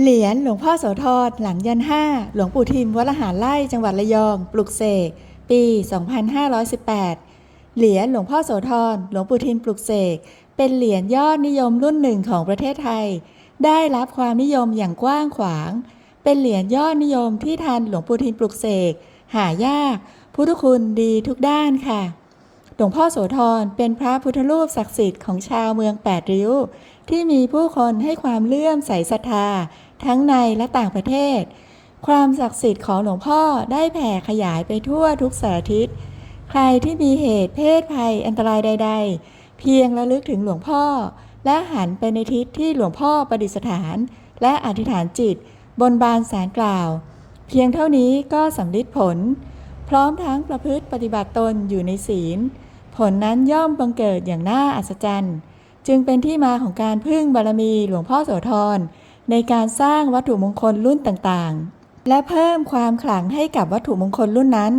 เหรียญหลวงพ่อโสธรหลังยันห้าหลวงปู่ทิมวัดละหารไร่จังหวัดระยอง ปลุกเสก ปี 2518 เหรียญหลวงพ่อโสธรหลวงปู่ทิมปลุกเสก เป็นเหรียญยอดนิยมรุ่นหนึ่งของประเทศไทย ได้รับความนิยมอย่างกว้างขวาง เป็นเหรียญยอดนิยมที่ทันหลวงปู่ทิมปลุกเสก หายาก พุทธคุณดีทุกด้านค่ะ หลวงพ่อโสธรเป็นพระพุทธรูปศักดิ์สิทธิ์ของชาวเมืองแปดริ้ว ที่มีผู้คนให้ความเลื่อมใสศรัทธา ทั้งในและต่างประเทศ ความศักดิ์สิทธิ์ของหลวงพ่อได้แผ่ขยายไปทั่วทุกสารทิศ ใครที่มีเหตุเพศภัยอันตรายใด ๆ เพียงระลึกถึงหลวงพ่อ และหันไปในทิศที่หลวงพ่อประดิษฐาน และอธิษฐานจิต บนบานสารกล่าว เพียงเท่านี้ก็สำลิดผล พร้อมทั้งประพฤติปฏิบัติตนอยู่ในศีล ผลนั้นย่อมบังเกิดอย่างน่าอัศจรรย์ จึงเป็นที่มาของการพึ่งบารมีหลวงพ่อโสธรในการสร้างวัตถุมงคลรุ่นต่างๆ และเพิ่มความขลังให้กับวัตถุมงคลรุ่นนั้น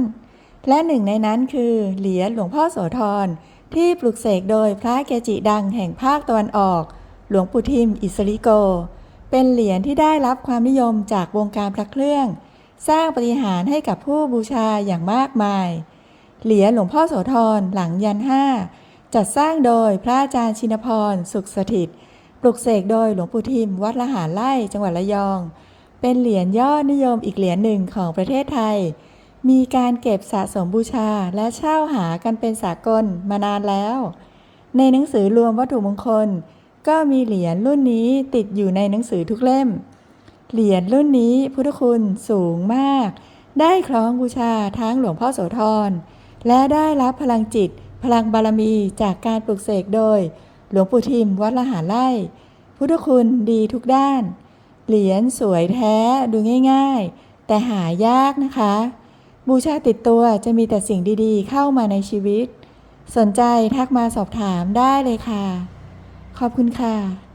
และหนึ่งในนั้นคือเหรียญหลวงพ่อโสธรที่ปลุกเสกโดยพระเกจิดังแห่งภาคตะวันออก หลวงปู่ทิม อิสริโก เป็นเหรียญที่ได้รับความนิยมจากวงการพระเครื่อง สร้างปฏิหารให้กับผู้บูชาอย่างมากมาย เหรียญหลวงพ่อโสธรหลังยันห้าจัดสร้างโดยพระอาจารย์ชินพร สุขสถิต ปลุกเสกโดยหลวงปู่ทิม วัดละหารไร่จังหวัดระยอง เป็นเหรียญยอดนิยมอีกเหรียญหนึ่งของประเทศไทย มีการเก็บสะสมบูชาและเช่าหากันเป็นสากลมานานแล้ว ในหนังสือรวมวัตถุมงคล ก็มีเหรียญรุ่นนี้ติดอยู่ในหนังสือทุกเล่ม เหรียญรุ่นนี้พุทธคุณสูงมาก ได้คล้องบูชาทั้งหลวงพ่อโสธร และได้รับพลังจิต พลังบารมีจากการปลุกเสกโดย หลวงปู่ทิมวัดละหาไร่พุทธคุณดีทุกด้าน เหรียญสวยแท้ดูง่ายๆ แต่หายากนะคะ บูชาติดตัวจะมีแต่สิ่งดีๆ เข้ามาในชีวิต สนใจทักมาสอบถามได้เลยค่ะ ขอบคุณค่ะ